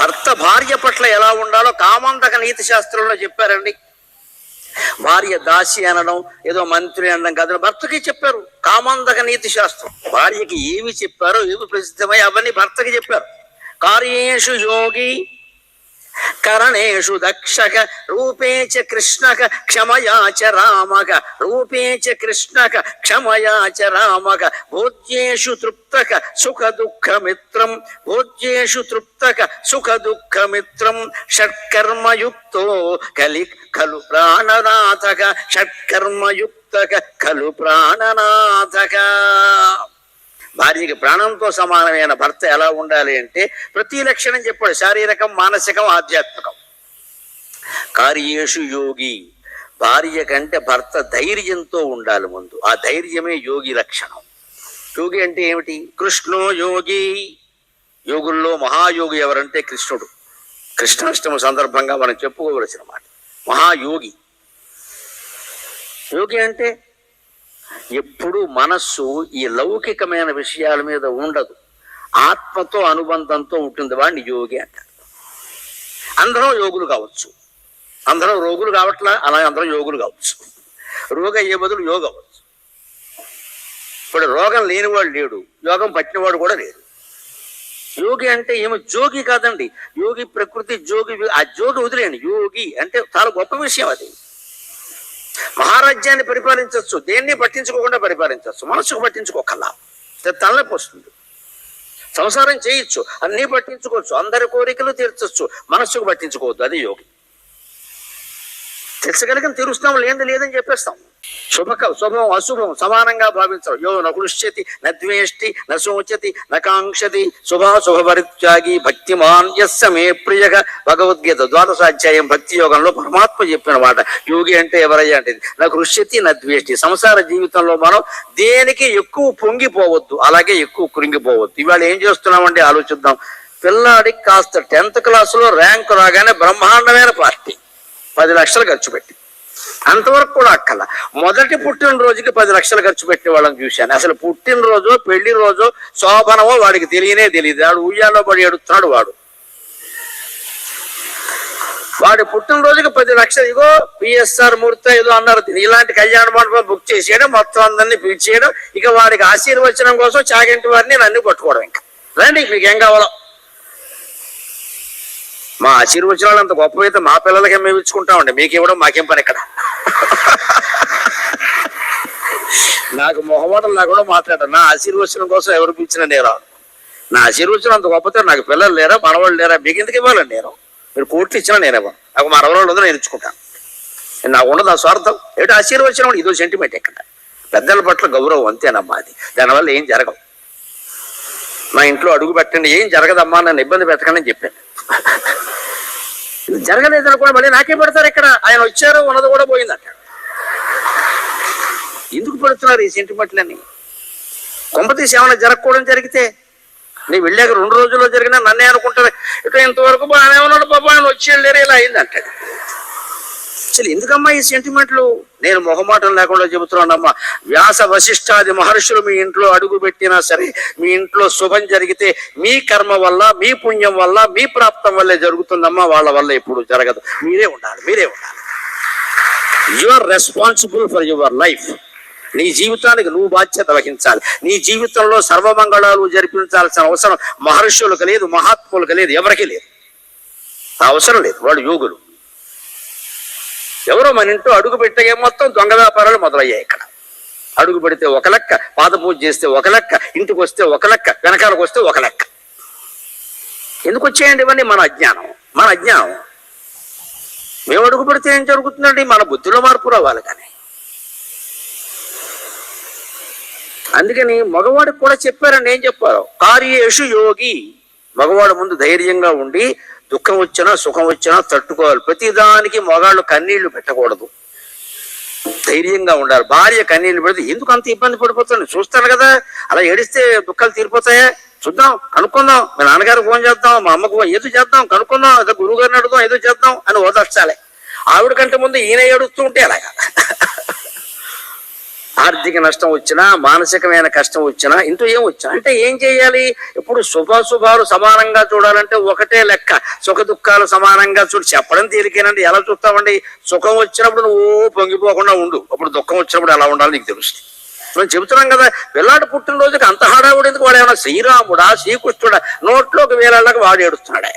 భర్త భార్య పట్ల ఎలా ఉండాలో కామంతక నీతి శాస్త్రంలో చెప్పారండి. భార్య దాసి అనడం ఏదో మంత్రి అనడం కాదు భర్తకి చెప్పారు. కామంతక నీతి శాస్త్రం. భార్యకి ఏమి చెప్పారో ఏమి ప్రసిద్ధమై అవన్నీ భర్తకి చెప్పారు. కార్యేషు యోగి కరణేషు దక్షక రూపే చ కృష్ణక క్షమయా చ రామక రూపే చ కృష్ణక క్షమయా చ రామక భోజ్యేషు తృప్తక సుఖ దుఃఖ మిత్రం భోజ్యేషు తృప్తక సుఖ దుఃఖ మిత్రం షట్కర్మయుక్తో కలి ఖలు ప్రాణనాథక షట్కర్మయుక్తక ఖలు ప్రాణనాథక. భార్యకి ప్రాణంతో సమానమైన భర్త ఎలా ఉండాలి అంటే ప్రతి లక్షణం చెప్పాడు. శారీరకం మానసికం ఆధ్యాత్మికం. కార్యేషు యోగి. భార్య కంటే భర్త ధైర్యంతో ఉండాలి ముందు. ఆ ధైర్యమే యోగి లక్షణం. యోగి అంటే ఏమిటి? కృష్ణో యోగి. యోగుల్లో మహాయోగి ఎవరంటే కృష్ణుడు. కృష్ణాష్టమి సందర్భంగా మనం చెప్పుకోవలసిన మాట. మహాయోగి. యోగి అంటే ఎప్పుడు మనస్సు ఈ లౌకికమైన విషయాల మీద ఉండదు. ఆత్మతో అనుబంధంతో ఉంటుంది వాడిని యోగి అంటారు. అందరం యోగులు కావచ్చు. అందరం రోగులు కావట్లా అలాగే అందరం యోగులు కావచ్చు. రోగ అయ్యే బదులు యోగ అవ్వచ్చు. ఇప్పుడు రోగం లేనివాడు లేడు యోగం పట్టినవాడు కూడా లేడు యోగి అంటే ఏమో జోగి కాదండి. యోగి ప్రకృతి జోగి ఆ జోగి వదిలేండి యోగి అంటే చాలా గొప్ప విషయం అది. మహారాజ్యాన్ని పరిపాలించవచ్చు దేన్ని పట్టించుకోకుండా పరిపాలించవచ్చు మనసుకు పట్టించుకోకల్లా. తలనొప్పి వస్తుంది. సంసారం చేయొచ్చు అన్నీ పట్టించుకోవచ్చు అందరి కోరికలు తీర్చొచ్చు మనస్సుకు పట్టించుకోవద్దు అది యోగి. తెచ్చగలిగిన తీరుస్తాం లేని లేదని చెప్పేస్తాం. శుభక శుభం అశుభం సమానంగా భావించడం యో నకృష్యతి నద్వేష్టి నశోచతి నకాంక్షతి శుభాశుభ పరిత్యాగి భక్తిమాన్ యస్య మే ప్రియ భగవద్గీత ద్వాదశాధ్యాయం భక్తి యోగంలో పరమాత్మ చెప్పిన మాట. యోగి అంటే ఎవరయ్యా అంటే నృష్యతి నద్వేష్టి సంసార జీవితంలో మనం దేనికి ఎక్కువ పొంగిపోవద్దు అలాగే ఎక్కువ కృంగిపోవద్దు. ఇవాళ ఏం చేస్తున్నామంటే ఆలోచిద్దాం. పిల్లాడికి కాస్త టెన్త్ క్లాసులో ర్యాంక్ రాగానే బ్రహ్మాండమైన పార్టీ. పది లక్షలు ఖర్చు పెట్టి. అంతవరకు కూడా అక్కల. మొదటి పుట్టినరోజుకి పది లక్షలు ఖర్చు పెట్టే వాళ్ళని చూశాను. అసలు పుట్టినరోజు పెళ్ళి రోజు శోభనమో వాడికి తెలియనే తెలియదు. వాడు ఉయ్యాలో పడి ఎడుతున్నాడు వాడు. వాడి పుట్టినరోజుకి పది లక్షలు ఇగో పిఎస్ఆర్ మూర్తి ఏదో అన్నారు. ఇలాంటి కళ్యాణ మండపం బుక్ చేసేయడం మొత్తం అందరినీ పిలిచేయడం ఇక వాడికి ఆశీర్వచనం కోసం చాగంటి వారిని నన్ను పట్టుకోవడం ఇంకా. రండి మీకు ఏం కావాలో. మా ఆశీర్వచనాలు అంత గొప్పవైతే మా పిల్లలకి మేము ఇచ్చుకుంటామండి? మీకు ఇవ్వడం మాకేం పని ఇక్కడ? నాకు మొహమాటం లేకుండా మాట్లాడారు నా ఆశీర్వచనం కోసం ఎవరు పిలిచిన నేరా నా ఆశీర్వచనం అంత గొప్పతే నాకు పిల్లలు లేరా మనవాళ్ళు లేరా? మీకు ఎందుకు ఇవ్వాలండి నేను? మీరు కోట్లు ఇచ్చినా నేను ఇవ్వను. నాకు మనవరాళ్ళు ఉందో నేను ఇచ్చుకుంటాను నాకు ఉండదు ఆ స్వార్థం. ఏమిటి ఆశీర్వచనం? ఇదో సెంటిమెంట్ ఇక్కడ. పెద్దల పట్ల గౌరవం అంతేనమ్మా అది. దానివల్ల ఏం జరగవు మా ఇంట్లో అడుగు పెట్టండి. ఏం జరగదమ్మా? నన్ను ఇబ్బంది పెట్టకండి అని చెప్పాను. ఇది జరగలేదని కూడా మళ్ళీ నాకే పెడతారు ఇక్కడ. ఆయన వచ్చారు ఉన్నది కూడా పోయిందట ఎందుకు పెడుతున్నారు ఈ సెంటిమెంట్లన్నీ కొంపతీసి ఏమైనా జరగకూడదు జరిగితే నీ వెళ్ళాక రెండు రోజుల్లో జరిగినా నన్నే అనుకుంటారు. ఇక ఇంతవరకు బాగానే ఉన్నాడు బాబా ఆయన వచ్చి వెళ్ళారు ఇలా అయింది అసలు ఎందుకమ్మా ఈ సెంటిమెంట్లు నేను మొహమాటం లేకుండా చెబుతున్నానమ్మా. వ్యాస వశిష్టాది మహర్షులు మీ ఇంట్లో అడుగు పెట్టినా సరే మీ ఇంట్లో శుభం జరిగితే మీ కర్మ వల్ల మీ పుణ్యం వల్ల మీ ప్రాప్తం వల్లే జరుగుతుందమ్మా. వాళ్ళ వల్ల ఇప్పుడు జరగదు. మీరే ఉండాలి మీరే ఉండాలి. You are responsible for your life నీ జీవితానికి నువ్వు బాధ్యత వహించాలి. నీ జీవితంలో సర్వమంగళాలు జరిపించాల్సిన అవసరం మహర్షులకు లేదు మహాత్ములకు లేదు ఎవరికీ లేదు. అవసరం లేదు. వాళ్ళు యోగులు. ఎవరో మన ఇంట్లో అడుగు పెట్టగా మొత్తం దొంగ వ్యాపారాలు మొదలయ్యాయి ఇక్కడ. అడుగు పెడితే ఒక లెక్క పాద పూజ చేస్తే ఒక లెక్క ఇంటికి వస్తే ఒక లెక్క వెనకాలకు వస్తే ఒక లెక్క. ఎందుకు వచ్చాయండి ఇవన్నీ? మన అజ్ఞానం. మన అజ్ఞానం. మేము అడుగు పెడితే ఏం జరుగుతుందండి? మన బుద్ధిలో మార్పు రావాలి కానీ. అందుకని మగవాడికి కూడా చెప్పారండి ఏం చెప్పారు? కార్యేషు యోగి. మగవాడు ముందు ధైర్యంగా ఉండి దుఃఖం వచ్చినా సుఖం వచ్చినా తట్టుకోవాలి. ప్రతిదానికి మగాళ్ళు కన్నీళ్ళు పెట్టకూడదు. ధైర్యంగా ఉండాలి. భార్య కన్నీళ్ళు పెడితే ఎందుకు అంత ఇబ్బంది పడిపోతుంది చూస్తాను కదా. అలా ఏడిస్తే దుఃఖాలు తీరిపోతాయా? చూద్దాం కనుక్కుందాం. మీ నాన్నగారు ఫోన్ చేద్దాం మా అమ్మకు ఫోన్ ఏదో చేద్దాం కనుక్కుందాం. ఏదో గురువు గారిని అడుగుదాం ఏదో చేద్దాం అని ఓదార్చాలి. ఆవిడ కంటే ముందు ఈయన ఏడుస్తూ ఉంటే అలాగా ఆర్థిక నష్టం వచ్చినా మానసికమైన కష్టం వచ్చినా ఇంటూ ఏం వచ్చినా అంటే ఏం చేయాలి? ఇప్పుడు శుభాశుభాలు సమానంగా చూడాలంటే ఒకటే లెక్క. సుఖ దుఃఖాలు సమానంగా చూడు. చెప్పడం తేలికేనండి. ఎలా చూస్తామండి? సుఖం వచ్చినప్పుడు నువ్వు పొంగిపోకుండా ఉండు. అప్పుడు దుఃఖం వచ్చినప్పుడు ఎలా ఉండాలో నీకు తెలుస్తుంది. మనం చెబుతున్నాం కదా పిల్లాడు పుట్టినరోజుకి అంత హడావుడు ఎందుకు? వాడు ఏమన్నా శ్రీరాముడా శ్రీకృష్ణుడా? నోట్లోకి వేలళ్ళకి వాడు ఏడుస్తున్నాడా.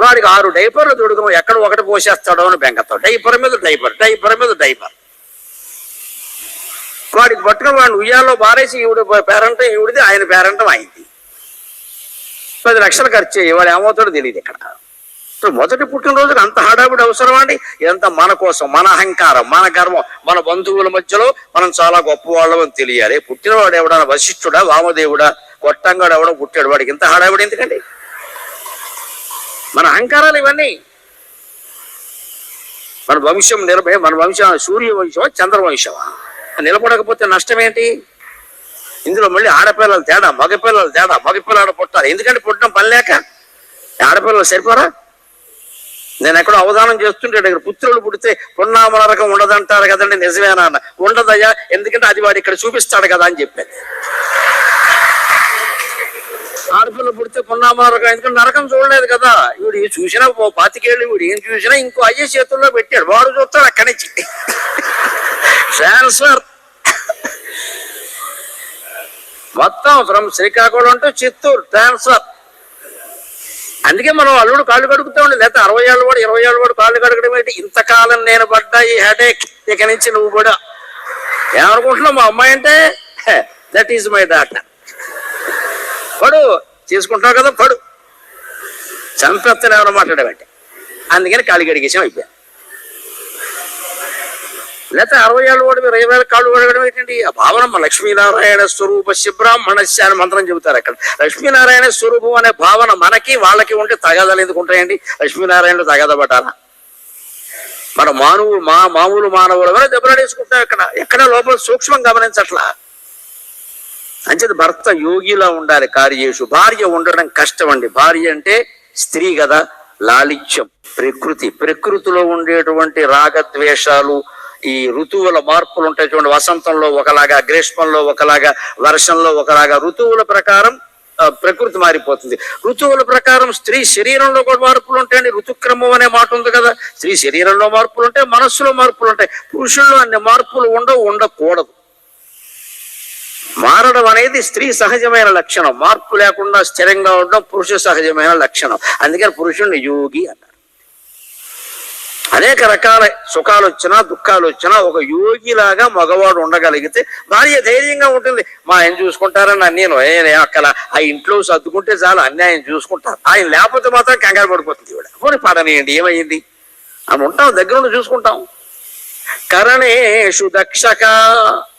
వాడికి ఆరు డైపర్లు తొడుగు ఎక్కడ ఒకటి పోసేస్తాడో అని బెంగతో. డైపర్ మీద డైపర్ డైపర్ మీద డైపర్. వాడికి పట్టుకుని వాడిని ఉయ్యాల్లో బారేసి ఈవిడ పేరంటం ఈవిడిది ఆయన పేరంటం అయింది. పది లక్షలు ఖర్చు అయ్యి వాడు ఏమవుతాడో తెలియదు ఇక్కడ. మొదటి పుట్టినరోజుకి అంత హడావిడి అవసరం అండి? ఇదంతా మన కోసం మన అహంకారం మన గర్వం మన బంధువుల మధ్యలో మనం చాలా గొప్పవాళ్ళం అని తెలియాలి. పుట్టినవాడు ఎవడన్నా వశిష్ఠుడా వామదేవుడా కొట్టంగాడు ఎవడో పుట్టాడు వాడికి ఇంత హడావిడి ఎందుకండి? మన అహంకారాలు ఇవన్నీ. మన వంశం నిలబడి మన వంశం సూర్య వంశమా చంద్రవంశమా? నిలబడకపోతే నష్టం ఏంటి ఇందులో మళ్ళీ ఆడపిల్లలు తేడా మగపిల్లలు తేడా మగపిల్లాడు పుట్టాలి. ఎందుకంటే పుట్టడం పని లేక ఆడపిల్లలు సరిపోరా? నేను ఎక్కడో అవధానం చేస్తుంటే ఇక్కడ పుత్రులు పుడితే పున్నామల రకం ఉండదంటారు కదండి నిజమేనా అన్న ఉండదయ్యా ఎందుకంటే అది వాడు ఇక్కడ చూపిస్తాడు కదా అని చెప్పాను. ఆడపిల్ల పుడితే పున్నామల రకం ఎందుకంటే నరకం చూడలేదు కదా. వీడు చూసినా పాతికేళ్ళు వీడు ఏం చూసినా ఇంకో అయ్యే చేతుల్లో పెట్టాడు. వాడు చూస్తాడు అక్కడి నుంచి. ట్రాన్స్ఫర్ మొత్తం from Srikakulam to Chittoor. Transfer అందుకే మనం అల్లుడు కాళ్ళు కడుగుతూ ఉండే లేకపోతే అరవై ఏళ్ళు వాడు ఇరవై ఏళ్ళు వాడు కాళ్ళు కడగడం ఏంటి? ఇంతకాలం నేను పడ్డా ఈ హెడేక్ ఇక నుంచి నువ్వు కూడా. ఏమనుకుంటున్నావు? మా అమ్మాయి అంటే దట్ ఈజ్ మై డాటర్ పడు. తీసుకుంటున్నావు కదా పడు. చంపెత్తలు ఎవరో మాట్లాడేవంటే అందుకని కాళ్ళు కడిగేసాం అయిపోయాను లేకపోతే అరవై ఏళ్ళు వాడు ఇరవై కాళ్ళు కడగడం ఏంటండి? ఆ భావన మన లక్ష్మీనారాయణ స్వరూప శిబ్రాహ్మణస్య అని మంత్రం చెబుతారు అక్కడ. లక్ష్మీనారాయణ స్వరూపం అనే భావన మనకి వాళ్ళకి ఉంటే తగాదాలు ఎందుకు ఉంటాయండి? లక్ష్మీనారాయణలు తగాద పట్టాలా మన మానవులు మా మామూలు మానవులు ఎవరో దెబ్బలాడేసుకుంటాం ఇక్కడ ఎక్కడ? లోపల సూక్ష్మం గమనించట్లా? అంచేది భర్త యోగిలా ఉండాలి కార్యేషు. భార్య ఉండడం కష్టం అండి. భార్య అంటే స్త్రీ కదా లాలిత్యం. ప్రకృతి. ప్రకృతిలో ఉండేటువంటి రాగద్వేషాలు ఈ ఋతువుల మార్పులు ఉంటాయి చూడండి వసంతంలో ఒకలాగా గ్రీష్మంలో ఒకలాగా వర్షంలో ఒకలాగా ఋతువుల ప్రకారం ప్రకృతి మారిపోతుంది. ఋతువుల ప్రకారం స్త్రీ శరీరంలో కూడా మార్పులు ఉంటాయండి. ఋతుక్రమం అనే మాట ఉంది కదా. స్త్రీ శరీరంలో మార్పులు ఉంటాయి మనస్సులో మార్పులు ఉంటాయి. పురుషుల్లో అన్ని మార్పులు ఉండవు ఉండకూడదు. మారడం అనేది స్త్రీ సహజమైన లక్షణం. మార్పు లేకుండా స్థిరంగా ఉండడం పురుష సహజమైన లక్షణం. అందుకని పురుషుణ్ణి యోగి అన్నారు. అనేక రకాల సుఖాలు వచ్చినా దుఃఖాలు వచ్చినా ఒక యోగిలాగా మగవాడు ఉండగలిగితే భార్య ధైర్యంగా ఉంటుంది. మా ఆయన చూసుకుంటారని నేను ఏ అక్కడ ఆ ఇంట్లో సర్దుకుంటే చాలు అన్ని ఆయన చూసుకుంటారు. ఆయన లేకపోతే మాత్రం కంగారు పడిపోతుంది ఇవిడ పోనీ పడనియండి ఏమైంది? అని ఉంటాం దగ్గర ఉండి చూసుకుంటాం. కరణేషు దక్షక.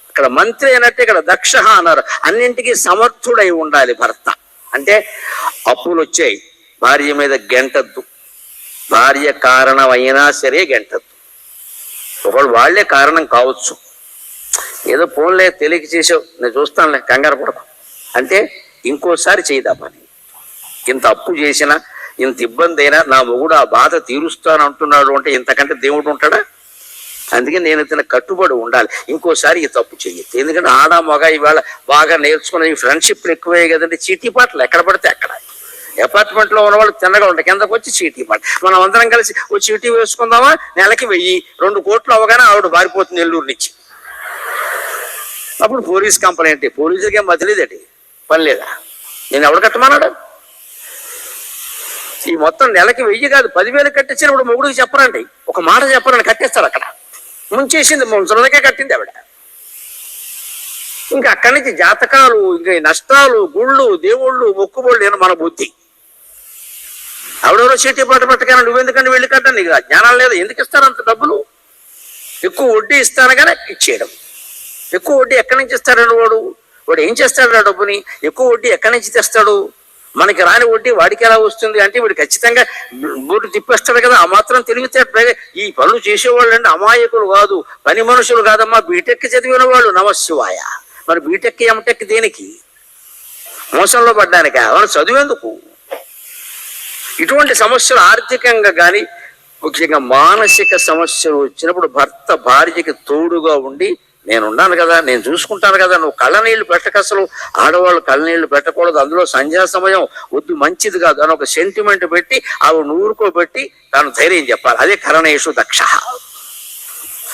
ఇక్కడ మంత్రి అయినట్టు ఇక్కడ దక్ష అన్నారు. అన్నింటికీ సమర్థుడై ఉండాలి భర్త. అంటే అప్పులు వచ్చాయి భార్య మీద గెంటద్దు. భార్య కారణం అయినా సరే గెంటద్దు. ఒకళ్ళు వాళ్ళే కారణం కావచ్చు. ఏదో ఫోన్లే తెలియక చేసావు నేను చూస్తానులే కంగారు పడకు. అంటే ఇంకోసారి చేయదా పని? ఇంత అప్పు చేసినా ఇంత ఇబ్బంది అయినా నా మొగుడు ఆ బాధ తీరుస్తాను అంటున్నాడు అంటే ఇంతకంటే దేవుడు ఉంటాడా? అందుకే నేను ఇతను కట్టుబడి ఉండాలి. ఇంకోసారి ఈ తప్పు చెయ్యొద్దు ఎందుకంటే ఆడ మగ ఇవాళ బాగా నేర్చుకున్న ఈ ఫ్రెండ్షిప్లు ఎక్కువే కదండి. చీటీ పాటలు ఎక్కడ పడితే అక్కడ. అపార్ట్మెంట్లో ఉన్న వాళ్ళు తిన్నగా ఉంటాయి కిందకు వచ్చి చీటీ ఇవ్వాలి మనం అందరం కలిసి ఓ చీటీ వేసుకుందామా? నెలకి వెయ్యి. రెండు కోట్లు అవగానే ఆవిడ బారిపోతుంది నెల్లూరు నుంచి. అప్పుడు పోలీస్ కంప్లైంట్. పోలీసులకి ఏం బదిలేదండి పని లేదా? నేను ఎవడు కట్టమన్నాడు? ఈ మొత్తం నెలకి వెయ్యి కాదు పదివేలు కట్టించినప్పుడు మొగుడికి చెప్పరండి. ఒక మాట చెప్పరండి కట్టేస్తాడు అక్కడ. ముంచేసింది ముంచలకే కట్టింది ఆవిడ. ఇంకా అక్కడి నుంచి జాతకాలు ఇంకా నష్టాలు గుళ్ళు దేవుళ్ళు మొక్కుబళ్ళు మన బుద్ధి. ఎవడెవరో చీటీ పాట పెట్టగానే నువ్వెందుకంటే వెళ్ళి కట్టా నీకు జ్ఞానం లేదు. ఎందుకు ఇస్తారు అంత డబ్బులు? ఎక్కువ వడ్డీ ఇస్తానగానే ఇచ్చేయడం. ఎక్కువ వడ్డీ ఎక్కడి నుంచి ఇస్తాడు వాడు? వాడు ఏం చేస్తాడు ఆ డబ్బుని? ఎక్కువ వడ్డీ ఎక్కడి నుంచి తెస్తాడు? మనకి రాని వడ్డీ వాడికి ఎలా వస్తుంది? అంటే వీడు ఖచ్చితంగా బోర్డు తిప్పేస్తాడు కదా. ఆ మాత్రం తెలివితే ఈ పనులు చేసేవాళ్ళు అంటే అమాయకులు కాదు. పని మనుషులు కాదమ్మా. బీటెక్ చదివిన వాళ్ళు నమశివాయ మరి బీటెక్ ఎంటెక్ దేనికి? మోసంలో పడ్డానిక? అవును చదివేందుకు ఇటువంటి సమస్యలు ఆర్థికంగా కానీ ముఖ్యంగా మానసిక సమస్యలు వచ్చినప్పుడు భర్త భార్యకి తోడుగా ఉండి నేను ఉన్నాను కదా నేను చూసుకుంటాను కదా నువ్వు కళ్ళనీళ్ళు పెట్టక అసలు ఆడవాళ్ళు కళ్ళనీళ్ళు పెట్టకూడదు అందులో సంధ్యా సమయం వద్దు మంచిది కాదు అని ఒక సెంటిమెంట్ పెట్టి ఆవిడ నూరుకోబెట్టి తాను ధైర్యం చెప్పాలి. అదే కరణేషు దక్ష.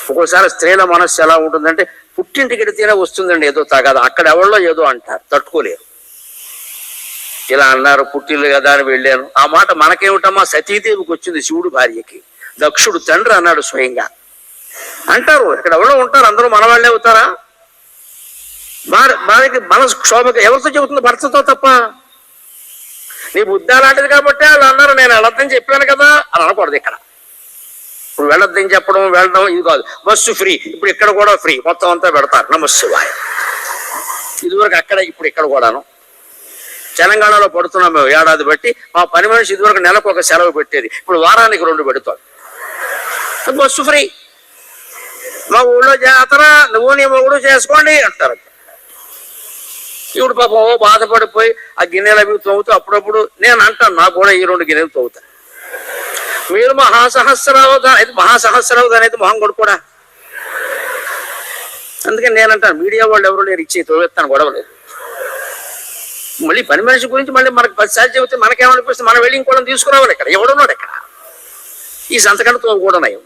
ఒక్కోసారి స్త్రీల మనస్సు ఎలా ఉంటుందంటే పుట్టింటికి వెడితేనే వస్తుందండి ఏదో తగదు అక్కడ ఎవరిలో ఏదో అంటారు తట్టుకోలేరు. ఇలా అన్నారు పుట్టిల్లు కదా అని వెళ్ళాను. ఆ మాట మనకేమిటమ్మా? సతీదేవికి వచ్చింది శివుడు భార్యకి. దక్షుడు తండ్రి అన్నాడు స్వయంగా. అంటారు ఇక్కడ ఎవరో ఉంటారు అందరూ మన వాళ్ళే అవుతారా? భార్య మనసు క్షోభకి ఎవరితో చెబుతుంది? భర్తతో తప్ప. నీ బుద్ధి అలాంటిది కాబట్టి వాళ్ళు అన్నారు నేను వెళ్ళొద్దని చెప్పాను కదా అని అనకూడదు ఇక్కడ. ఇప్పుడు వెళ్ళొద్దని చెప్పడం వెళ్ళడం ఇది కాదు. Bus free. ఇప్పుడు ఇక్కడ కూడా ఫ్రీ. మొత్తం అంతా పెడతారు. నమస్సువాయ. ఇదివరకు అక్కడ ఇప్పుడు ఇక్కడ కూడాను. తెలంగాణలో పడుతున్నాం మేము ఏడాది బట్టి మా పని మనిషి ఇదివరకు నెలకు ఒక సెలవు పెట్టేది. ఇప్పుడు వారానికి రెండు పెడతాం. Bus free. మా ఊళ్ళో జాతర నువ్వు నీ మొగుడు చేసుకోండి అంటారు. ఇప్పుడు పాపం ఓ బాధపడిపోయి ఆ గిన్నెలు అవి తవ్వుతూ అప్పుడప్పుడు నేను అంటాను నాకు కూడా ఈ రెండు గిన్నెలు తవ్వుతా. మీరు మహాసహస్రావు అయితే మహాసహస్రావు అనేది మొహం కొడుకోడా? అందుకని నేనంటాను మీడియా వాళ్ళు ఎవరు లేరు ఇచ్చి తోవెత్తాను గొడవ లేదు. మళ్ళీ పని మనిషి గురించి మళ్ళీ మనకు పదిసార్లు చెబితే మనకేమనిపిస్తుంది? మనం వెళ్ళి ఇంకోళ్ళని తీసుకురావాలి ఇక్కడ. ఎవడున్నాడు ఇక్కడ? ఈ సంతకంతో కూడా నయం.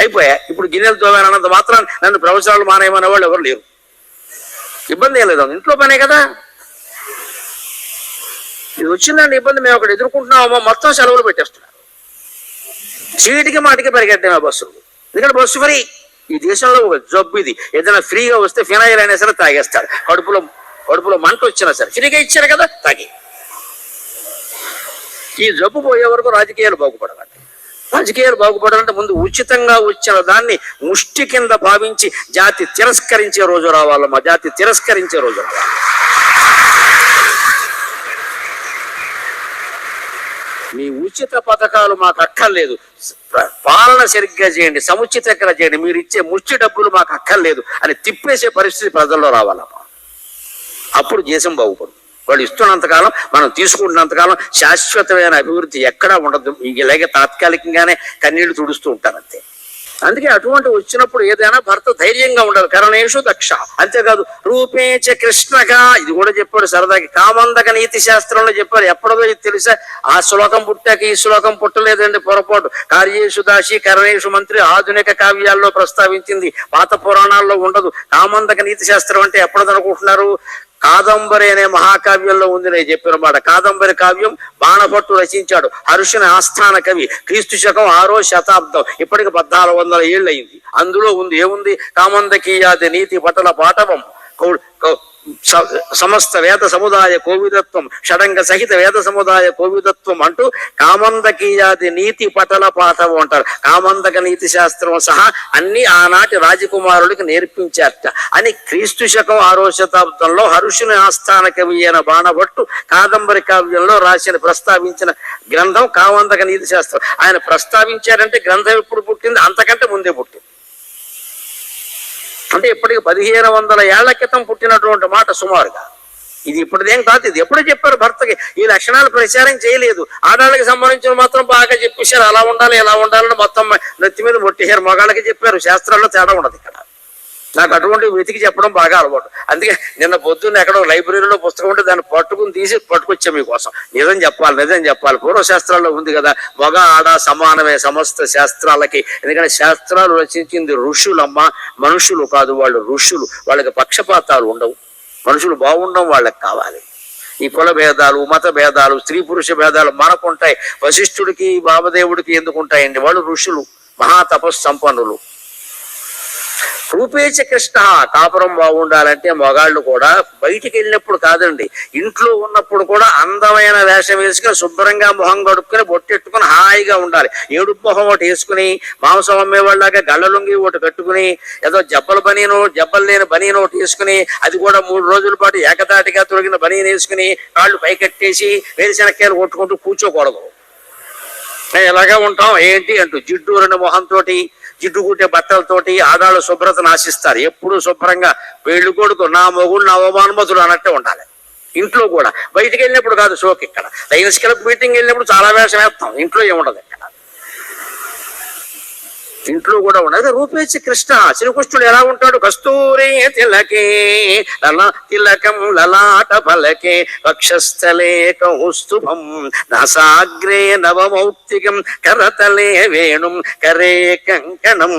అయిపోయా? ఇప్పుడు గిన్నెలు తోవానన్నంత మాత్రం నన్ను ప్రవచనాలు మానేయమనే వాళ్ళు ఎవరు లేరు. ఇబ్బంది ఏం లేదు. ఇంట్లో పనే కదా. ఇది వచ్చిందండి ఇబ్బంది. మేము ఒకటి ఎదుర్కొంటున్నామో మొత్తం సెలవులు పెట్టేస్తున్నారు. చీటికి మాటికి పరిగెట్టాము ఆ బస్సులు. ఎందుకంటే బస్సు ఫ్రీ. ఈ దేశంలో ఒక జబ్బు ఇది. ఏదైనా ఫ్రీగా వస్తే ఫినాయిల్ అయినా సరే తాగేస్తాడు కడుపులో కడుపులో మంట వచ్చినా సరే ఫ్రీగా ఇచ్చారు కదా తాగి. ఈ జబ్బు పోయే వరకు రాజకీయాలు బాగుపడాలి రాజకీయాలు బాగుపడాలంటే ముందు ఉచితంగా వచ్చిన దాన్ని ముష్టి కింద భావించి జాతి తిరస్కరించే రోజు రావాలమ్మా జాతి తిరస్కరించే రోజు రావాలి. మీ ఉచిత పథకాలు మాకు అక్కర్లేదు. పాలన సరిగ్గా చేయండి సముచితంగా చేయండి మీరు ఇచ్చే ముష్టి డబ్బులు మాకు అక్కర్లేదు అని తిప్పేసే పరిస్థితి ప్రజల్లో రావాలమ్మా. అప్పుడు దేశం బాగుపడు వాళ్ళు ఇస్తున్నంతకాలం మనం తీసుకుంటున్నంతకాలం శాశ్వతమైన అభివృద్ధి ఎక్కడా ఉండదు. ఇలాగే తాత్కాలికంగానే కన్నీళ్ళు తుడుస్తూ ఉంటారు అంతే అందుకే అటువంటి వచ్చినప్పుడు ఏదైనా భర్త ధైర్యంగా ఉండాలి. కరణేషు దక్ష. అంతేకాదు రూపేచ కృష్ణగా ఇది కూడా చెప్పాడు సరదాకి. కామందక నీతి శాస్త్రంలో చెప్పారు ఎప్పటిదో ఇది తెలుసా? ఆ శ్లోకం పుట్టాక ఈ శ్లోకం పుట్టలేదండి పొరపాటు. కార్యేషు దాసి కరణేషు మంత్రి ఆధునిక కావ్యాల్లో ప్రస్తావించింది. పాత పురాణాల్లో ఉండదు. కామందక నీతి శాస్త్రం అంటే ఎప్పటిదనుకుంటున్నారు కాదంబరి అనే మహాకావ్యంలో ఉంది నేను చెప్పిన మాట. కాదంబరి కావ్యం బాణభట్టు రచించాడు. హర్షుని ఆస్థాన కవి. క్రీస్తు శకం ఆరో శతాబ్దం. ఇప్పటికి పద్నాలుగు వందల ఏళ్ళు అయింది అందులో ఉంది ఏముంది? కామందకీయాది నీతి పటల పాఠవం. సమస్త వేద సముదాయ కోవిదత్వం షడంగ సహిత వేద సముదాయ కోవిదత్వం అంటూ కామందకీయాది నీతి పటల పాఠం అంటారు. కామందక నీతి శాస్త్రం సహా అన్ని ఆనాటి రాజకుమారుడికి నేర్పించారట అని క్రీస్తు శకం ఆరో శతాబ్దంలో హరుషుని ఆస్థాన కవి అయిన బాణభట్టు కాదంబరి కావ్యంలో రాసిన ప్రస్తావించిన గ్రంథం కామందక నీతి శాస్త్రం. ఆయన ప్రస్తావించారంటే గ్రంథం ఎప్పుడు పుట్టింది? అంతకంటే ముందే పుట్టింది. అంటే ఇప్పటికి పదిహేను వందల ఏళ్ళ క్రితం పుట్టినటువంటి మాట సుమారుగా. ఇది ఇప్పటిదేం కాదు ఇది ఎప్పుడు చెప్పారు భర్తకి. ఈ లక్షణాలు ప్రచారం చేయలేదు. ఆడాళ్ళకి సంబంధించిన మాత్రం బాగా చెప్పేశారు. అలా ఉండాలి ఎలా ఉండాలని మొత్తం నెత్తి మీద మొట్టేశారు మగాళ్ళకి చెప్పారు. శాస్త్రాల్లో తేడా ఉండదు ఇక్కడ. నాకు అటువంటి వెతికి చెప్పడం బాగా అలవాటు. అందుకే నిన్న పొద్దున్న ఎక్కడో లైబ్రరీలో పుస్తకం ఉంటే దాన్ని పట్టుకుని తీసి పట్టుకొచ్చా మీకోసం. నిజం చెప్పాలి నిజం చెప్పాలి. పూర్వశాస్త్రాల్లో ఉంది కదా మగ ఆడ సమానమే సమస్త శాస్త్రాలకి. ఎందుకంటే శాస్త్రాలు రచించింది ఋషులమ్మ మనుషులు కాదు వాళ్ళు ఋషులు. వాళ్ళకి పక్షపాతాలు ఉండవు. మనుషులు బాగుండడం వాళ్ళకి కావాలి. ఈ కుల భేదాలు మత భేదాలు స్త్రీ పురుష భేదాలు మనకుంటాయి. వశిష్ఠుడికి బాబదేవుడికి ఎందుకు ఉంటాయండి వాళ్ళు ఋషులు మహా తపస్సు సంపన్నులు. రూపేచ కృష్ణ కాపురం బాగుండాలంటే మగాళ్ళు కూడా బయటికి వెళ్ళినప్పుడు కాదండి. ఇంట్లో ఉన్నప్పుడు కూడా అందమైన వేషం వేసుకుని శుభ్రంగా మొహం కడుక్కుని బొట్టెట్టుకుని హాయిగా ఉండాలి. ఏడు మొహం ఒకటి వేసుకుని మాంసం అమ్మేవాళ్ళగా గళ్ళలుంగి ఒకటి కట్టుకుని ఏదో జబ్బలు బనీను జబ్బలు లేని బనీను ఒకటి వేసుకుని అది కూడా మూడు రోజుల పాటు ఏకతాటిగా తొలగిన బనీను వేసుకుని కాళ్ళు పైకెట్టేసి వేరుశనక్కాయలు కొట్టుకుంటూ కూర్చోకూడదు. మేము ఉంటాం? ఏంటి అంటూ జిడ్డు రెండు మొహంతోటి జిడ్డు బట్టలతోటి ఆడాళ్ళు శుభ్రతను ఆశిస్తారు. ఎప్పుడు శుభ్రంగా పెళ్ళి కొడుకు నా మొగుడు నా అవమానమతులు అన్నట్టే ఉండాలి. ఇంట్లో కూడా. బయటికి వెళ్ళినప్పుడు కాదు షోకి ఇక్కడ. లైన్స్ క్లబ్ మీటింగ్ వెళ్ళినప్పుడు చాలా వేషం వేస్తాం. ఇంట్లో ఏముండదు ఇక్కడ. ఇంట్లో కూడా ఉన్నది రూపేచి కృష్ణ శ్రీకృష్ణుడు ఎలా ఉంటాడు? కస్తూరి తిలకే లలా తిలకం లలాట పలకే వక్షస్థలే కౌస్తుభం నాసాగ్రే నవమౌక్తికం కరతలే వేణుం కరే కంకణం.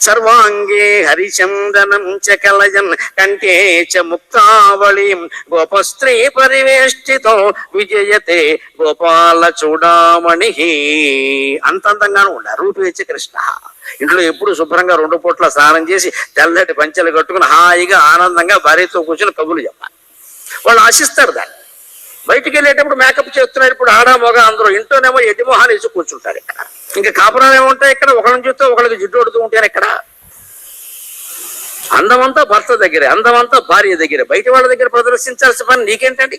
సర్వాంగే హరిచందనం చ కలయన్ కంకే చ ముక్తావళీం. గోపస్త్రీ పరివేష్టితో విజయతే గోపాల చూడామణి అంతంతంగాను ఉండాలి. రూపేచి కృష్ణ ఇంట్లో ఎప్పుడు శుభ్రంగా రెండు పూట్ల స్నానం చేసి తెల్లటి పంచెలు కట్టుకుని హాయిగా ఆనందంగా భార్యతో కూర్చుని కబులు చెప్పాలి. వాళ్ళు ఆశిస్తారు దాన్ని. బయటికి వెళ్ళేటప్పుడు మేకప్ చేస్తున్నారు. ఇప్పుడు ఆడ మొగ అందరూ ఇంట్లోనేమో ఎడ్డి మొహాలు వేసి కూర్చుంటారు ఇక్కడ. ఇంకా కాపురాలు ఏముంటాయి ఇక్కడ. ఒకళ్ళని చూస్తే ఒకళ్ళకి జిడ్డు పడుతూ ఉంటారు ఇక్కడ. అందమంతా భర్త దగ్గరే అందమంతా భార్య దగ్గరే. బయట వాళ్ళ దగ్గర ప్రదర్శించాల్సిన పని నీకేంటండి?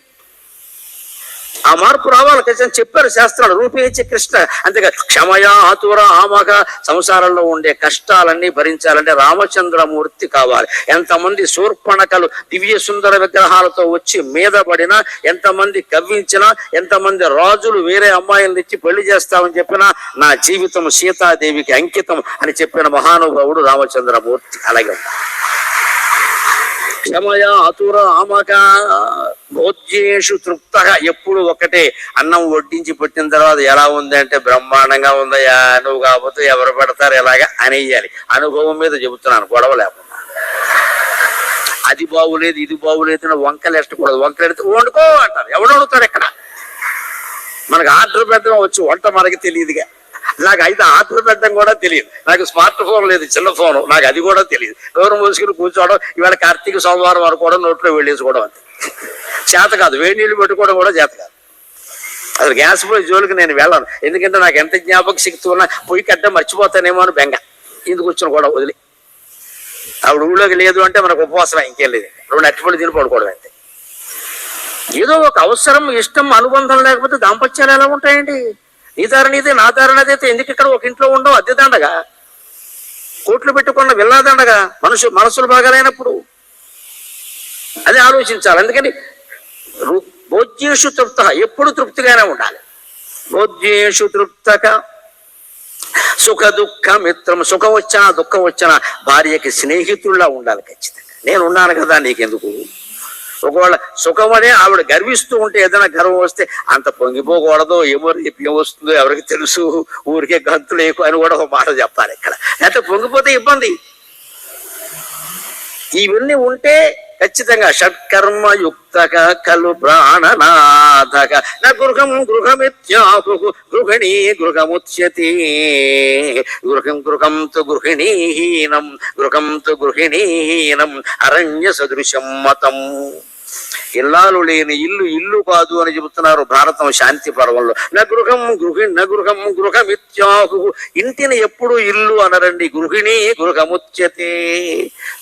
ఆ మార్పు రావాలి ఖచ్చితంగా చెప్పారు శాస్త్రాలు. రూపేచి కృష్ణ. అంతేగా క్షమయా ఆతుర ఆమక సంసారంలో ఉండే కష్టాలన్నీ భరించాలంటే రామచంద్రమూర్తి కావాలి. ఎంతమంది శూర్పణకలు దివ్య సుందర విగ్రహాలతో వచ్చి మీద పడినా ఎంతమంది కవ్వించినా ఎంతమంది రాజులు వేరే అమ్మాయిలను ఇచ్చి పెళ్ళి చేస్తామని చెప్పినా నా జీవితం సీతాదేవికి అంకితం అని చెప్పిన మహానుభావుడు రామచంద్రమూర్తి. అలాగే క్షమయ ఆతుర ఆమక భోజ్యేషు తృప్త. ఎప్పుడు ఒకటే అన్నం వడ్డించి పెట్టిన తర్వాత ఎలా ఉంది అంటే బ్రహ్మాండంగా ఉందయ్యా నువ్వు కాకపోతే ఎవరు పెడతారు ఎలాగా అనేయాలి. అనుభవం మీద చెబుతున్నాను గొడవ లేకుండా. అది బాగులేదు ఇది బాగులేదు అని వంకలు ఎట్టకూడదు వంకలు ఎడితే వండుకో అంటారు. ఎవడు వండుతాడు ఇక్కడ? మనకు ఆర్డర్ పెట్టడం వచ్చి వంట మనకి తెలియదుగా. నాకు అయితే ఆర్డర్ పెట్టడం కూడా తెలియదు. నాకు స్మార్ట్ ఫోన్ లేదు చిన్న ఫోన్ నాకు అది కూడా తెలియదు. దూరం మూసుకుని కూర్చోవడం ఇవాళ కార్తీక సోమవారం వరకు కూడా నోట్లో వెళ్ళేసుకోవడం అంతే. చేత కాదు. వేడి నీళ్ళు పెట్టుకోవడం కూడా చేత కాదు. అసలు గ్యాస్ పోయి జోలికి నేను వెళ్ళను. ఎందుకంటే నాకు ఎంత జ్ఞాపక శక్తి ఉన్నా పొయ్యి కట్ట మర్చిపోతానేమో అని బెంగ. ఇందుకు వచ్చిన కూడా వదిలి. ఆవిడ ఊళ్ళోకి లేదు అంటే మనకు ఉపవాసం ఇంకేం లేదు. రెండు అట్టిపడి తిని పడుకోవడం అంతే. ఏదో ఒక అవసరం ఇష్టం అనుబంధం లేకపోతే దాంపత్యాలు ఎలా ఉంటాయండి? నీ దారి నా దారి అయితే ఎందుకు ఇక్కడ ఒక ఇంట్లో ఉండవు? అద్దె దండగా? కోట్లు పెట్టుకున్న విల్లా దండగా? మనుషు మనసులు బాగాలేనప్పుడు? అది ఆలోచించాలి. అందుకని భోజ్యేషు తృప్త. ఎప్పుడు తృప్తిగానే ఉండాలి. భోజ్యేషు తృప్తక. సుఖ దుఃఖ మిత్రం. సుఖం వచ్చినా దుఃఖం వచ్చినా భార్యకి స్నేహితుల్లా ఉండాలి ఖచ్చితంగా. నేను ఉన్నాను కదా నీకెందుకు? ఒకవేళ సుఖమనే ఆవిడ గర్విస్తూ ఉంటే ఏదైనా గర్వం వస్తే అంత పొంగిపోకూడదు ఏమో రేపు ఏమొస్తుందో ఎవరికి తెలుసు ఊరికే గంతులు ఎక్కువ అని కూడా ఒక మాట చెప్పాలి ఇక్కడ. లేకపోతే పొంగిపోతే ఇబ్బంది. ఇవన్నీ ఉంటే ఖచ్చితంగా షట్కర్మయుక్తక కలు ప్రాణనాథక. నా గృహం గృహమిత్యాహు గృహిణీ గృహముచ్యతి. గృహం గృహం తు గృహిణీహీనం గృహం తు గృహిణీహీనం అరణ్య సదృశం మతం. ఇల్లాలు లేని ఇల్లు ఇల్లు కాదు అని చెబుతున్నారు భారతం శాంతి పర్వంలో. నగృహం గృహి నగృహం గృహమిత్యాహు. ఇంటిని ఎప్పుడు ఇల్లు అనరండి గృహిణి గృహముచ్యతే.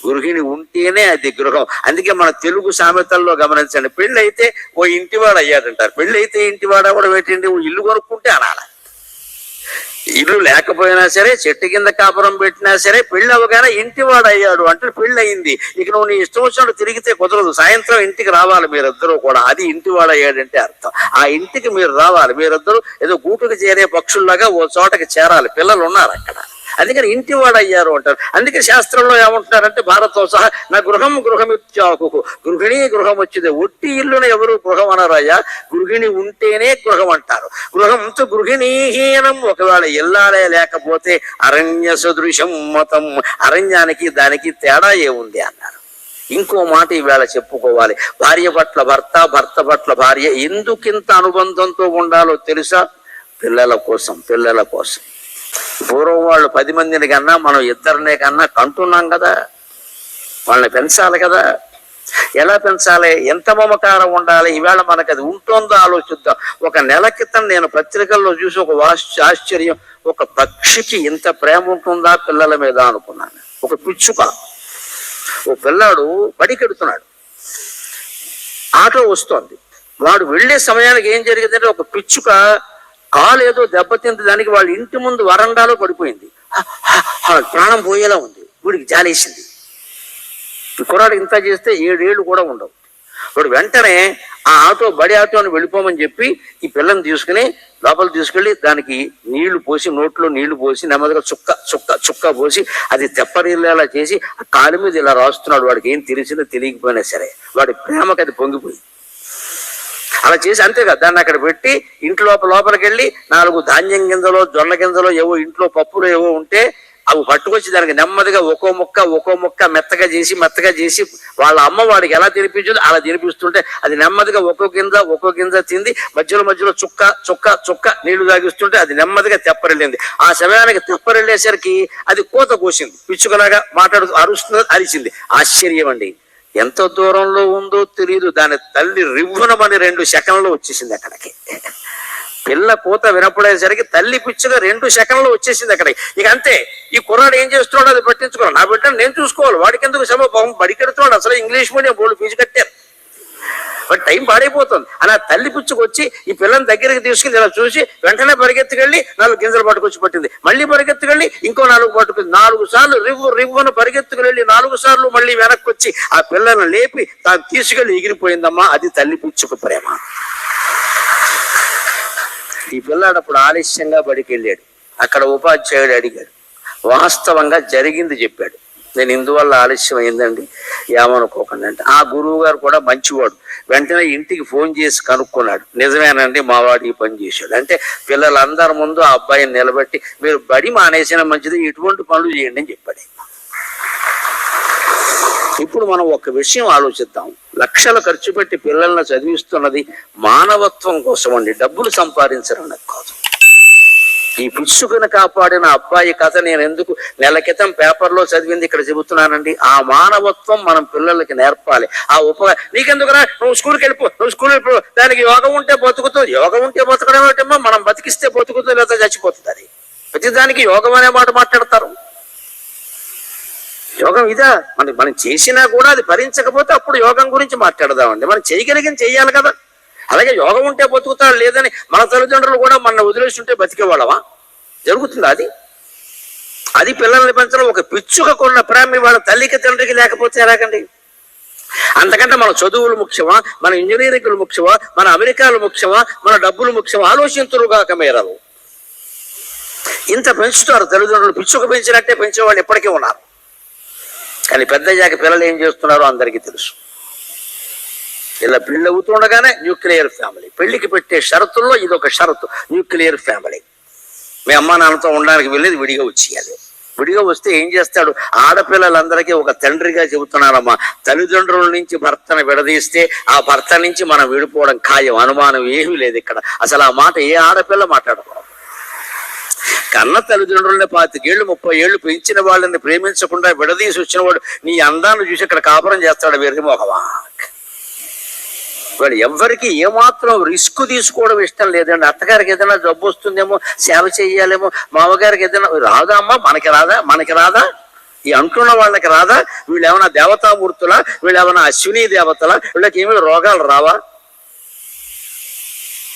గృహిణి ఉంటేనే అది గృహం. అందుకే మన తెలుగు సామెతల్లో గమనించండి. పెళ్ళైతే అయితే ఓ ఇంటివాడు అయ్యాడంటారు. పెళ్ళైతే అయితే ఇంటివాడు కూడా పెట్టండి. ఓ ఇల్లు కొనుక్కుంటే అనాల. ఇల్లు లేకపోయినా సరే చెట్టు కింద కాపురం పెట్టినా సరే పెళ్ళి అవగానే ఇంటివాడు అయ్యాడు అంటే పెళ్ళి అయింది ఇక నువ్వు నీ ఇష్టం వచ్చినట్టు తిరిగితే కుదరదు. సాయంత్రం ఇంటికి రావాలి మీరిద్దరూ కూడా. అది ఇంటివాడు అయ్యాడంటే అర్థం. ఆ ఇంటికి మీరు రావాలి. మీరిద్దరూ ఏదో గూటుకు చేరే పక్షుల్లాగా ఓ చోటకి చేరాలి. పిల్లలు ఉన్నారు అక్కడ. అందుకని ఇంటివాడు అయ్యారు అంటారు. అందుకే శాస్త్రంలో ఏమంటున్నారంటే భారతం సహా నా గృహం గృహమిత్యాకు గృహిణి గృహం వచ్చింది. ఒట్టి ఇల్లున ఎవరు గృహం అనరయ్యా గృహిణి ఉంటేనే గృహం అంటారు. గృహంతో గృహిణీహీనం. ఒకవేళ ఇల్లాలే లేకపోతే అరణ్య సదృశం మతం. అరణ్యానికి దానికి తేడా ఏముంది? అన్నారు. ఇంకో మాట ఈవేళ చెప్పుకోవాలి. భార్య పట్ల భర్త భర్త పట్ల భార్య ఎందుకింత అనుబంధంతో ఉండాలో తెలుసా? పిల్లల కోసం పిల్లల కోసం. పూర్వం వాళ్ళు పది మందిని కన్నా మనం ఇద్దరినే కన్నా కంటున్నాం కదా. వాళ్ళని పెంచాలి కదా. ఎలా పెంచాలి? ఎంత మమకారం ఉండాలి? ఈవేళ మనకు అది ఉంటుందో? ఆలోచిద్దాం. ఒక నెల క్రితం నేను పత్రికల్లో చూసి ఒక ఆశ్చర్యం ఒక పక్షికి ఇంత ప్రేమ ఉంటుందా పిల్లల మీద అనుకున్నాను. ఒక పిచ్చుక. ఓ పిల్లాడు బడికెడుతున్నాడు. ఆటో వస్తోంది. వాడు వెళ్ళే సమయానికి ఏం జరిగిందంటే ఒక పిచ్చుక కాలు ఏదో దెబ్బతింది దానికి వాళ్ళ ఇంటి ముందు వరండాలో పడిపోయింది. ప్రాణం పోయేలా ఉంది. వీడికి జాలేసింది. ఈ కుర్రాడు ఇంత చేస్తే ఏడేళ్ళు కూడా ఉండవు. వాడు వెంటనే ఆ ఆటో బడి ఆటోని వెళ్ళిపోమని చెప్పి ఈ పిల్లని తీసుకుని లోపల తీసుకెళ్ళి దానికి నీళ్ళు పోసి నోట్లో నీళ్ళు పోసి నెమ్మదిగా చుక్క చుక్క చుక్క పోసి అది తెప్పరిల్లేలా చేసి ఆ కాలు మీద ఇలా రాస్తున్నాడు. వాడికి ఏం తెలిసినా తెలియకపోయినా సరే వాడి ప్రేమకి అది పొంగిపోయింది. అలా చేసి అంతేగా దాన్ని అక్కడ పెట్టి ఇంట్లో లోపలికి వెళ్ళి నాలుగు ధాన్యం గింజలో జొన్న గింజలో ఏవో ఇంట్లో పప్పులు ఏవో ఉంటే అవి పట్టుకొచ్చి దానికి నెమ్మదిగా ఒక్కో ముక్క ఒక్కో ముక్క మెత్తగా చేసి మెత్తగా చేసి వాళ్ళ అమ్మ వాడికి ఎలా తినిపించదు అలా తినిపిస్తుంటే అది నెమ్మదిగా ఒక్కో గింజ ఒక్కో గింజ తింది. మధ్యలో మధ్యలో చుక్క చుక్క చుక్క నీళ్ళు తాగిస్తుంటే అది నెమ్మదిగా తెప్పరెళ్ళింది ఆ సమయానికి తెప్పరెళ్ళేసరికి అది కోత కోసింది. పిచ్చుకలాగా మాట్లాడు అరుస్తుంది అరిచింది. ఆశ్చర్యం అండి. ఎంత దూరంలో ఉందో తెలియదు దాని తల్లి రివ్వునమని రెండు సెకండ్లు వచ్చేసింది అక్కడికి. పిల్ల కూత వినపడేసరికి తల్లి పిచ్చుగా రెండు సెకండ్లు వచ్చేసింది అక్కడ ఇక అంతే. ఈ కుర్రాడు ఏం చేస్తున్నాడు అది పట్టించుకోవాలి నా బిడ్డను నేను చూసుకోవాలి. వాడికి ఎందుకు శ్రమ బడికెడుతున్నాడు. అసలు ఇంగ్లీష్ మీడియం బోర్డు ఫీజు కట్టారు. టైం పాడైపోతుంది. అలా తల్లి పుచ్చుకొచ్చి ఈ పిల్లని దగ్గరికి తీసుకుని ఇలా చూసి వెంటనే పరిగెత్తుకెళ్ళి నాలుగు గింజలు పట్టుకొచ్చి పట్టింది. మళ్ళీ పరిగెత్తుకెళ్ళి ఇంకో నాలుగు పట్టుకుంది. నాలుగు సార్లు రివ్వు రివ్వును పరిగెత్తుకెళ్ళి నాలుగు సార్లు మళ్ళీ వెనక్కి వచ్చి ఆ పిల్లను లేపి తాను తీసుకెళ్ళి ఎగిరిపోయిందమ్మా. అది తల్లి పుచ్చుకు ప్రేమ. ఈ పిల్లాడు అప్పుడు ఆలస్యంగా బడికి వెళ్ళాడు అక్కడ ఉపాధ్యాయుడు అడిగాడు. వాస్తవంగా జరిగింది చెప్పాడు. నేను ఇందువల్ల ఆలస్యం అయిందండి. ఏమనుకోకండి అంటే ఆ గురువు గారు కూడా మంచివాడు. వెంటనే ఇంటికి ఫోన్ చేసి కనుక్కున్నాడు. నిజమేనండి మా వాడు ఈ పని చేశాడు. అంటే పిల్లలందరి ముందు ఆ అబ్బాయిని నిలబెట్టి మీరు బడి మానేసిన మంచిది ఇటువంటి పనులు చేయండి అని చెప్పాడు. ఇప్పుడు మనం ఒక విషయం ఆలోచిద్దాం. లక్షలు ఖర్చు పెట్టి పిల్లల్ని చదివిస్తున్నది మానవత్వం కోసం అండి డబ్బులు సంపాదించడం కాదు. ఈ పిచ్చుకను కాపాడిన అబ్బాయి కథ నేను ఎందుకు నెల క్రితం పేపర్లో చదివింది ఇక్కడ చెబుతున్నానండి. ఆ మానవత్వం మనం పిల్లలకి నేర్పాలి. ఆ ఉప నీకెందుకురా? నువ్వు స్కూల్కి వెళ్ళిపో. నువ్వు స్కూల్ వెళ్ళిపో. దానికి యోగం ఉంటే బతుకుతుంది యోగం ఉంటే బతకడం ఏమిటమ్మా? మనం బతికిస్తే బతుకుతుంది లేదా చచ్చిపోతుంది అది. ప్రతి దానికి యోగం అనే మాట మాట్లాడతారు. యోగం ఇదా? మనం మనం చేసినా కూడా అది భరించకపోతే అప్పుడు యోగం గురించి మాట్లాడదామండి. మనం చేయగలిగిన చేయాలి కదా. అలాగే యోగం ఉంటే బతుకుతాడు లేదని మన తల్లిదండ్రులు కూడా మన వదిలేసి ఉంటే బతికేవాళ్ళవా జరుగుతుందా అది? అది పిల్లల్ని పెంచడం ఒక పిచ్చుకకున్న ప్రేమ వాళ్ళ తల్లికి తండ్రికి లేకపోతే ఎలాగండి? అంతకంటే మన చదువులు ముఖ్యమా? మన ఇంజనీరింగ్లు ముఖ్యమా? మన అమెరికాలు ముఖ్యమా? మన డబ్బులు ముఖ్యమా? ఆలోచించరుగాక మేరలు. ఇంత పెంచుతారు తల్లిదండ్రులు. పిచ్చుక పెంచినట్టే పెంచేవాళ్ళు ఎప్పటికీ ఉన్నారు. కానీ పెద్దయ్యాక పిల్లలు ఏం చేస్తున్నారో అందరికీ తెలుసు. ఇలా పెళ్ళి అవుతుండగానే న్యూక్లియర్ ఫ్యామిలీ. పెళ్ళికి పెట్టే షరతుల్లో ఇది ఒక షరతు న్యూక్లియర్ ఫ్యామిలీ. మీ అమ్మా నాన్నతో ఉండడానికి వెళ్ళేది విడిగా వచ్చేయాలి విడిగా వస్తే ఏం చేస్తాడు? ఆడపిల్లలందరికీ ఒక తండ్రిగా చెబుతున్నారమ్మా. తల్లిదండ్రుల నుంచి భర్తను విడదీస్తే ఆ భర్త నుంచి మనం విడిపోవడం ఖాయం. అనుమానం ఏమీ లేదు ఇక్కడ. అసలు ఆ మాట ఏ ఆడపిల్ల మాట్లాడకూడదు కన్న తల్లిదండ్రులని పాతికేళ్ళు ముప్పై ఏళ్ళు పెంచిన వాళ్ళని ప్రేమించకుండా విడదీసి వచ్చిన వాడు నీ అందాన్ని చూసి ఇక్కడ కాపురం చేస్తాడు వీరికి మొహమా వాళ్ళు ఎవ్వరికి ఏమాత్రం రిస్క్ తీసుకోవడం ఇష్టం లేదండి. అత్తగారికి ఏదైనా జబ్బు వస్తుందేమో సేవ చేయాలేమో మామగారికి ఏదైనా రాదా అమ్మా? మనకి రాదా? మనకి రాదా? ఈ అంటున్న వాళ్ళకి రాదా? వీళ్ళు ఏమైనా దేవతామూర్తుల? వీళ్ళు ఏమైనా అశ్విని దేవతల? వీళ్ళకి ఏమి రోగాలు రావా?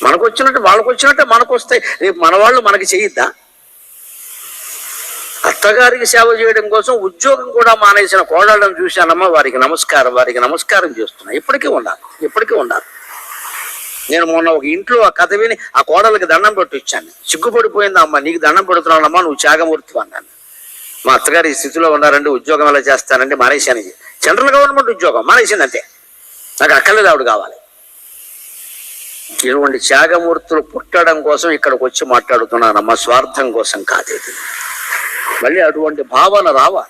మనకు వచ్చినట్టు వాళ్ళకు వచ్చినట్టు మనకు వస్తాయి రేపు మన వాళ్ళు మనకి చేయొద్దా? అత్తగారికి సేవ చేయడం కోసం ఉద్యోగం కూడా మానేసిన కోడళ్ళను చూశానమ్మా. వారికి నమస్కారం వారికి నమస్కారం చేస్తున్నా. ఇప్పటికీ ఉండాలి ఇప్పటికీ ఉండాలి నేను మొన్న ఒక ఇంట్లో ఆ కథ విని ఆ కోడలకి దండం పెట్టి ఇచ్చాను సిగ్గుపడిపోయింది అమ్మ? నీకు దండం పెడుతున్నానమ్మా నువ్వు త్యాగమూర్తి అన్నాను. మా అత్తగారు ఈ స్థితిలో ఉన్నారండి ఉద్యోగం ఎలా చేస్తానండి మానేశాను. సెంట్రల్ గవర్నమెంట్ ఉద్యోగం మానేసింది అంతే. నాకు అక్కర్లేదు ఆవిడ కావాలి. ఇటువంటి త్యాగమూర్తులు పుట్టడం కోసం ఇక్కడికి వచ్చి మాట్లాడుతున్నానమ్మా స్వార్థం కోసం కాదు ఇది. మళ్ళీ అటువంటి భావన రావాలి.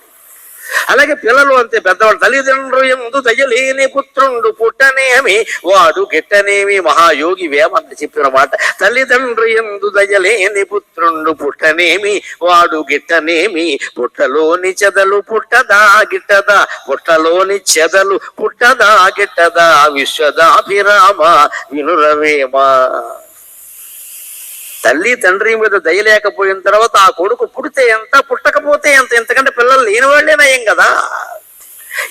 అలాగే పిల్లలు అంతే పెద్దవాళ్ళు తల్లిదండ్రులు ఎందు దయలేని పుత్రుండు పుట్టనేమి వాడు గిట్టనేమి మహాయోగి వేమన్న చెప్పిన మాట. తల్లిదండ్రులు ఎందు దయలేని పుత్రుండు పుట్టనేమి వాడు గిట్టనేమి పుట్టలోని చెదలు పుట్టదా గిట్టదా పుట్టలోని చెదలు పుట్టదా గిట్టదా విశ్వదాభిరామ వినురవేమా. తల్లి తండ్రి మీద దయ లేకపోయిన తర్వాత ఆ కొడుకు పుడితే ఎంత పుట్టకపోతే ఎంత? ఎంతకంటే పిల్లలు లేని వాళ్ళే కదా.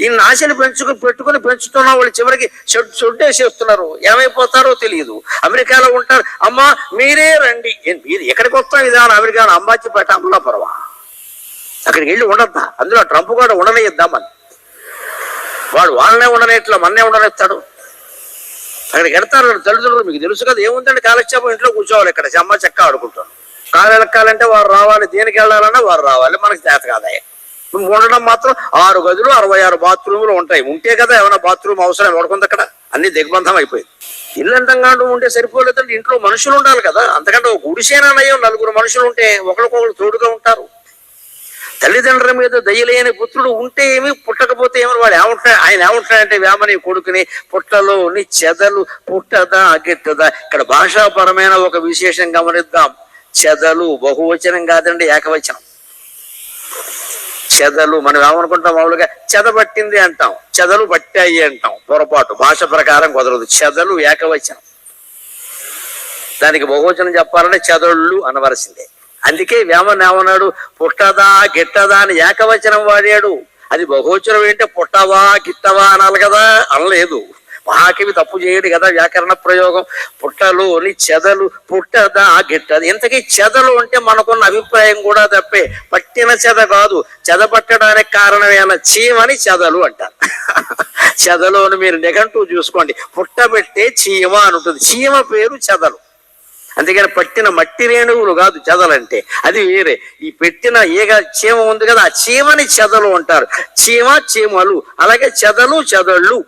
ఈ ఆశలు పెంచుకుని పెట్టుకుని పెంచుతున్న వాళ్ళు చివరికి షొడ్ షొడ్డేసేస్తున్నారు ఏమైపోతారో తెలియదు. అమెరికాలో ఉంటారు. అమ్మా మీరే రండి. మీరు ఎక్కడికి వస్తాం ఇదాని అమెరికాలో అంబాజీపేట అమలాపురమా? అక్కడికి వెళ్ళి ఉండద్దా? అందులో ట్రంప్ కూడా ఉండనిద్దామని వాడు వాళ్ళనే ఉండనేట్లో మన్నే ఉండనేస్తాడు. అక్కడికి ఎడతారు తల్లిదండ్రులు మీకు తెలుసు కదా ఏముందండి? కాలక్షేపం ఇంట్లో కూర్చోవాలి ఇక్కడ. చెమ్మ చెక్క ఆడుకుంటాం కాలు ఎలక్కాలంటే వారు రావాలి. దేనికి వెళ్ళాలన్నా వారు రావాలి. మనకి చేత కాదా ఉండడం మాత్రం ఆరు గదులు అరవై ఆరు బాత్రూములు ఉంటాయి. ఉంటే కదా ఏమైనా బాత్రూమ్ అవసరం ఎవడుకుంది అక్కడ? అన్ని దిగ్బంధం అయిపోయింది. ఇల్లు అంతంగా ఉంటే సరిపోలేదంటే ఇంట్లో మనుషులు ఉండాలి కదా. అంతకంటే ఒక గుడిసేనా నలుగురు మనుషులు ఉంటే ఒకరికొకరు తోడుగా ఉంటారు. తల్లిదండ్రుల మీద దయలేని పుత్రుడు ఉంటే ఏమి పుట్టకపోతే ఏమని వాడు ఏమంటున్నాడు? ఆయన ఏమంటున్నాడంటే వేమని కొడుకుని పుట్టలోని చెదలు పుట్టదా గిట్టదా? ఇక్కడ భాషాపరమైన ఒక విశేషం గమనిద్దాం. చెదలు బహువచనం కాదండి ఏకవచనం. చెదలు మనం ఏమనుకుంటాం మామూలుగా? చెదబట్టింది అంటాం చెదలు పట్టాయి అంటాం పొరపాటు. భాష ప్రకారం కుదరదు. చెదలు ఏకవచనం. దానికి బహువచనం చెప్పాలంటే చెదళ్ళు అనవలసిందే. అందుకే వేమన్ ఏమన్నాడు పుట్టదా గిట్టదా అని ఏకవచనం వాడాడు. అది బహువచనం ఏంటంటే పుట్టవా గిట్టవా అనాలి కదా అనలేదు. మహాకవి తప్పు చేయడు కదా వ్యాకరణ ప్రయోగం. పుట్టలోని చెదలు పుట్టదా గిట్టదు. ఇంతకీ చెదలు అంటే మనకున్న అభిప్రాయం కూడా తప్పే. పట్టిన చెద కాదు. చెద పట్టడానికి కారణమైన చీమని చెదలు అంటారు. చెదలోని మీరు నిఘంటూ చూసుకోండి. పుట్టబెట్టే చీమ అని ఉంటుంది. చీమ పేరు చెదలు. అందుకని పట్టిన మట్టి రేణువులు కాదు చెదలంటే. అది వేరే. ఈ పెట్టిన ఈగ చీమ ఉంది కదా ఆ చీమని చెదలు అంటారు. చీమ చీమలు. అలాగే చెదలు చెదళ్ళు.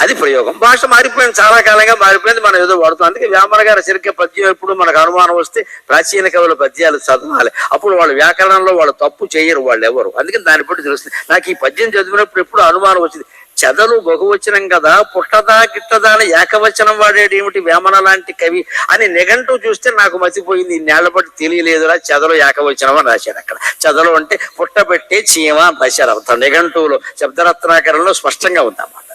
అది ప్రయోగం. భాష మారిపోయింది చాలా కాలంగా మారిపోయింది మనం ఏదో వాడుతాం అందుకే వ్యామర గారి సరిగ్గా పద్యం ఎప్పుడు మనకు అనుమానం వస్తే ప్రాచీన కవుల పద్యాలు చదవాలి. అప్పుడు వాళ్ళు వ్యాకరణంలో వాళ్ళు తప్పు చేయరు వాళ్ళు ఎవరు అందుకని దాన్ని బట్టి తెలుస్తుంది. నాకు ఈ పద్యం చదివినప్పుడు ఎప్పుడు అనుమానం వచ్చింది. చెదలు బహువచనం కదా పుట్టదా గిట్టదా అని ఏకవచనం వాడేది వేమన లాంటి కవి? అని నిఘంటూ చూస్తే నాకు మతిపోయింది నేలపట్టి తెలియలేదురా చెదలు ఏకవచనం అని రాశాడు అక్కడ. చెదలు అంటే పుట్టబెట్టే చీమ అని రాశారు అర్థం. నిఘంటువులో శబ్దరత్నాకరంలో స్పష్టంగా ఉందన్నమాట.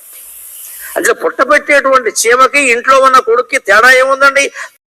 అంటే పుట్టబెట్టేటువంటి చీమకి ఇంట్లో ఉన్న కొడుక్కి తేడా ఏముందండి?